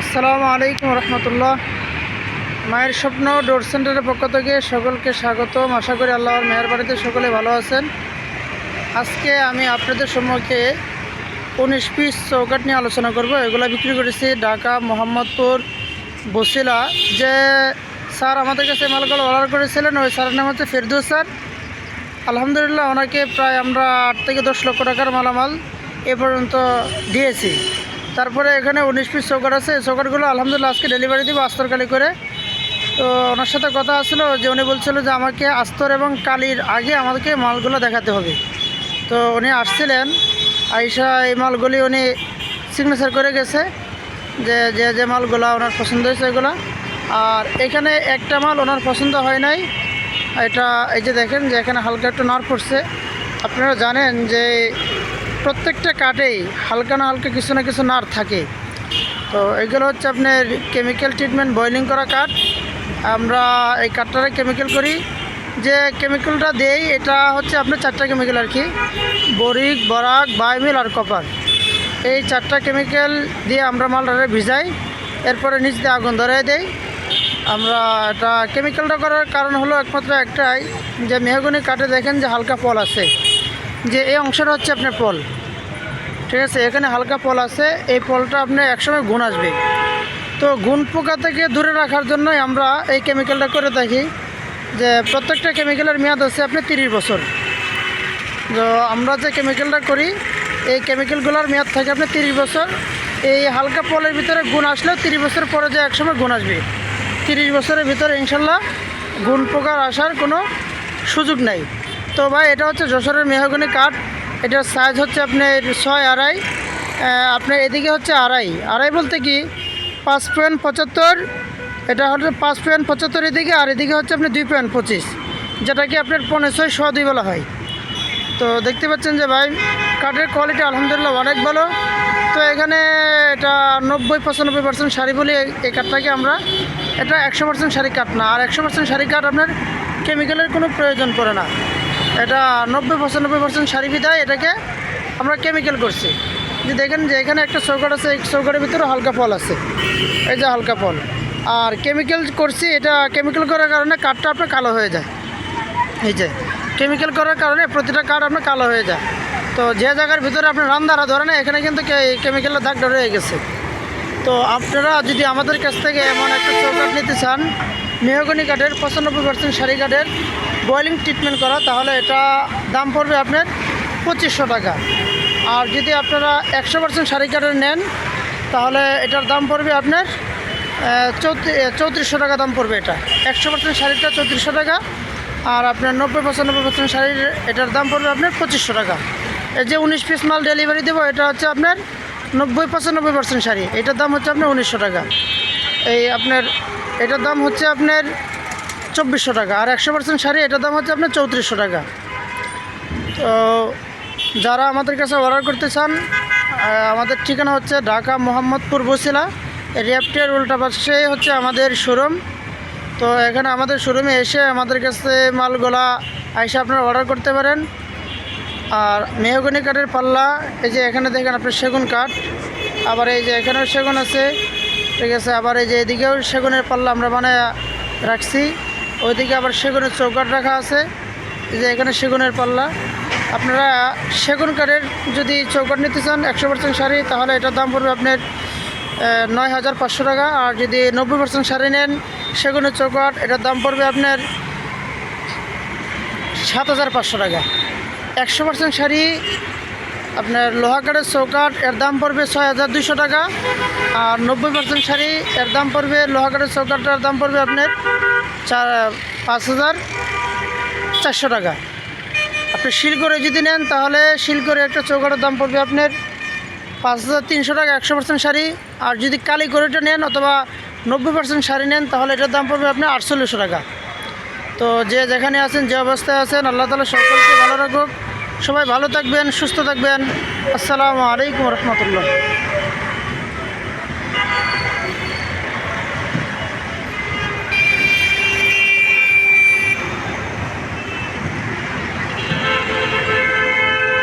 আসসালামু আলাইকুম রহমতুল্লাহ। মায়ের স্বপ্ন ডোর সেন্টারের পক্ষ থেকে সকলকে স্বাগতম। আশা করি আল্লাহর মেহরবাড়িতে সকলে ভালো আছেন। আজকে আমি আপনাদের সম্মুখে উনিশ পিস চৌকাট নিয়ে আলোচনা করব। এগুলো বিক্রি করেছি ঢাকা, মোহাম্মদপুর, বসিলা। যে স্যার আমাদের কাছে মালগুলো অর্ডার করেছিলেন, ওই স্যারের নাম হচ্ছে ফেরদৌস স্যার। আলহামদুলিল্লাহ, ওনাকে প্রায় আমরা আট থেকে দশ লক্ষ টাকার মালামাল এ পর্যন্ত দিয়েছি। তারপরে এখানে উনিশ পিস চৌকাট আছে। এই চৌকাটগুলো আলহামদুলিল্লাহ আজকে ডেলিভারি দিব আস্তরকালি করে। তো ওনার সাথে কথা আসলো যে উনি বলছিল যে আমাকে আস্তর এবং কালির আগে আমাদেরকে মালগুলো দেখাতে হবে। তো উনি আসছিলেন, আইসা এই মালগুলি উনি সিগনেচার করে গেছে, যে যে যে মালগুলো ওনার পছন্দ হয়েছে এগুলো আর এখানে একটা মাল ওনার পছন্দ হয় নাই। এটা, এই যে দেখেন যে এখানে হালকা একটু নার পড়ছে। আপনারা জানেন যে প্রত্যেকটা কাঠেই হালকা না হালকা কিছু না কিছু নার থাকে। তো এগুলো হচ্ছে আপনার কেমিক্যাল ট্রিটমেন্ট বয়লিং করা কাঠ। আমরা এই কাঠটারে কেমিক্যাল করি। যে কেমিক্যালটা দেই, এটা হচ্ছে আপনার চারটা কেমিক্যাল আর কি। বরিক, বরাক, বায়োমিল আর কপার। এই চারটা কেমিক্যাল দিয়ে আমরা মালটারে ভিজাই। এরপরে নিচ দিয়ে আগুন ধরে দেই। আমরা এটা কেমিক্যালটা করার কারণ হলো একমাত্র একটাই, যে মেহগুনি কাঠে দেখেন যে হালকা ফল আছে। যে এই অংশটা হচ্ছে আপনার পল। ঠিক আছে, এখানে হালকা পল আছে, এই পলটা আপনার একসময় গুণ আসবে। তো গুণ পোকা থেকে দূরে রাখার জন্যই আমরা এই কেমিক্যালটা করে থাকি। যে প্রত্যেকটা কেমিক্যালের মেয়াদ আছে আপনার তিরিশ বছর। তো আমরা যে কেমিক্যালটা করি, এই কেমিক্যালগুলোর মেয়াদ থাকে আপনার তিরিশ বছর। এই হালকা পলের ভিতরে গুণ আসলেও তিরিশ বছর পরে যে একসময় গুণ আসবে। তিরিশ বছরের ভিতরে ইনশাল্লাহ গুণ পোকার আসার কোনো সুযোগ নাই। তো ভাই, এটা হচ্ছে যশোরের মেহগনি কাঠ। এটার সাইজ হচ্ছে আপনার ছয় আড়াই। আপনার এদিকে হচ্ছে আড়াই। আড়াই বলতে কি? পাঁচ পয়েন্ট পঁচাত্তর। এটা হচ্ছে পাঁচ পয়েন্ট পঁচাত্তর এদিকে, আর এদিকে হচ্ছে আপনি দুই পয়েন্ট পঁচিশ। যেটাকে আপনার পনেরো ছয় শ দুই বলা হয়। তো দেখতে পাচ্ছেন যে ভাই, কাঠের কোয়ালিটি আলহামদুলিল্লাহ অনেক ভালো। তো এখানে এটা নব্বই, পঁচানব্বই পার্সেন্ট শাড়ি বলি এই- এই কাঠটাকে আমরা। এটা একশো পার্সেন্ট শাড়ি কাঠ না, আর একশো পার্সেন্ট শাড়ি কাঠ আপনার কেমিক্যালের কোনো প্রয়োজন পড়ে না। এটা নব্বই পঁচানব্বই পার্সেন্ট শাড়ি বিদায়, এটাকে আমরা কেমিক্যাল করছি। যে দেখেন যে এখানে একটা চৌকাট আছে, এই চৌকাটের ভিতরে হালকা ফল আছে। এই যে হালকা ফল। আর কেমিক্যাল করছি, এটা কেমিক্যাল করার কারণে কাঠটা আপনার কালো হয়ে যায়। এই যে কেমিক্যাল করার কারণে প্রতিটা কাঠ আপনার কালো হয়ে যায়। তো যে জায়গার ভিতরে আপনার রান্দারা ধরে না এখানে কিন্তু কেমিক্যালের দাগটা রয়ে গেছে। তো আপনারা যদি আমাদের কাছ থেকে এমন একটা চৌকাঠ নিতে চান মেহগনি কাঠের পঁচানব্বই পার্সেন্ট শাড়ি কাঠের বয়েলিং ট্রিটমেন্ট করা, তাহলে এটা দাম পড়বে আপনার পঁচিশশো টাকা। আর যদি আপনারা একশো পার্সেন্ট শাড়ি কাঠের নেন, তাহলে এটার দাম পড়বে আপনার চৌত্রিশশো টাকা দাম পড়বে এটা। একশো পার্সেন্ট শাড়িটা চৌত্রিশশো টাকা, আর আপনার নব্বই পঁচানব্বই পার্সেন্ট শাড়ির এটার দাম পড়বে আপনার পঁচিশশো টাকা। এই যে উনিশ পিস মাল ডেলিভারি দেবো, এটা হচ্ছে আপনার নব্বই পঁচানব্বই পার্সেন্ট শাড়ি এটার দাম হচ্ছে আপনার উনিশশো টাকা। এই আপনার এটার দাম হচ্ছে আপনার চব্বিশশো টাকা। আর একশো পার্সেন্ট শাড়ি, এটার দাম হচ্ছে আপনার চৌত্রিশশো টাকা। তো যারা আমাদের কাছে অর্ডার করতে চান আমাদের ঠিকানা হচ্ছে ঢাকা মোহাম্মদপুর বসিলা। র্যাপটের উল্টা পাশে হচ্ছে আমাদের শোরুম। তো এখানে আমাদের শোরুমে এসে আমাদের কাছে মালগুলা এসে আপনারা অর্ডার করতে পারেন। আর মেহগনি কাঠের পাল্লা, এই যে এখানে দেখেন আপনার সেগুন কাঠ। আবার এই যে এখানেও সেগুন আছে। ঠিক আছে আবার এই যে এদিকেও সেগুনের পাল্লা আমরা বানায় রাখছি, ওইদিকে আবার সেগুনের চৌকাঠ রাখা আছে যে এখানে সেগুনের পাল্লা। আপনারা সেগুন কাঠের যদি চৌকাঠ নিতে চান, একশো পার্সেন্ট শাড়ি, তাহলে এটার দাম পড়বে আপনার নয় হাজার পাঁচশো টাকা, আর যদি নব্বই পার্সেন্ট শাড়ি নেন, সেগুনের চৌকাঠ, এটার দাম পড়বে আপনার সাত হাজার পাঁচশো টাকা। একশো পার্সেন্ট শাড়ি আপনার লোহা কাঠের চৌকাঠ, এর দাম পড়বে ছয় হাজার দুইশো টাকা। আর নব্বই পার্সেন্ট শাড়ি, এর দাম পড়বে লোহা কাঠের চৌকাঠটার দাম পড়বে আপনার চার, পাঁচ হাজার চারশো টাকা। আপনি শিল যদি নেন, তাহলে শিল একটা চৌকাঠের দাম পড়বে আপনার পাঁচ হাজার তিনশো টাকা, একশো পার্সেন্ট শাড়ি। আর যদি কালি করেটা নেন অথবা নব্বই পার্সেন্ট শাড়ি নেন, তাহলে এটার দাম পড়বে আপনার আটচল্লিশশো টাকা। তো যে যেখানে আছেন, যে অবস্থায় আছেন, আল্লাহ তালা সকলকে ভালো রাখুক। সবাই ভালো থাকবেন সুস্থ থাকবেন। আসসালামু আলাইকুম রহমতুল্লাহ।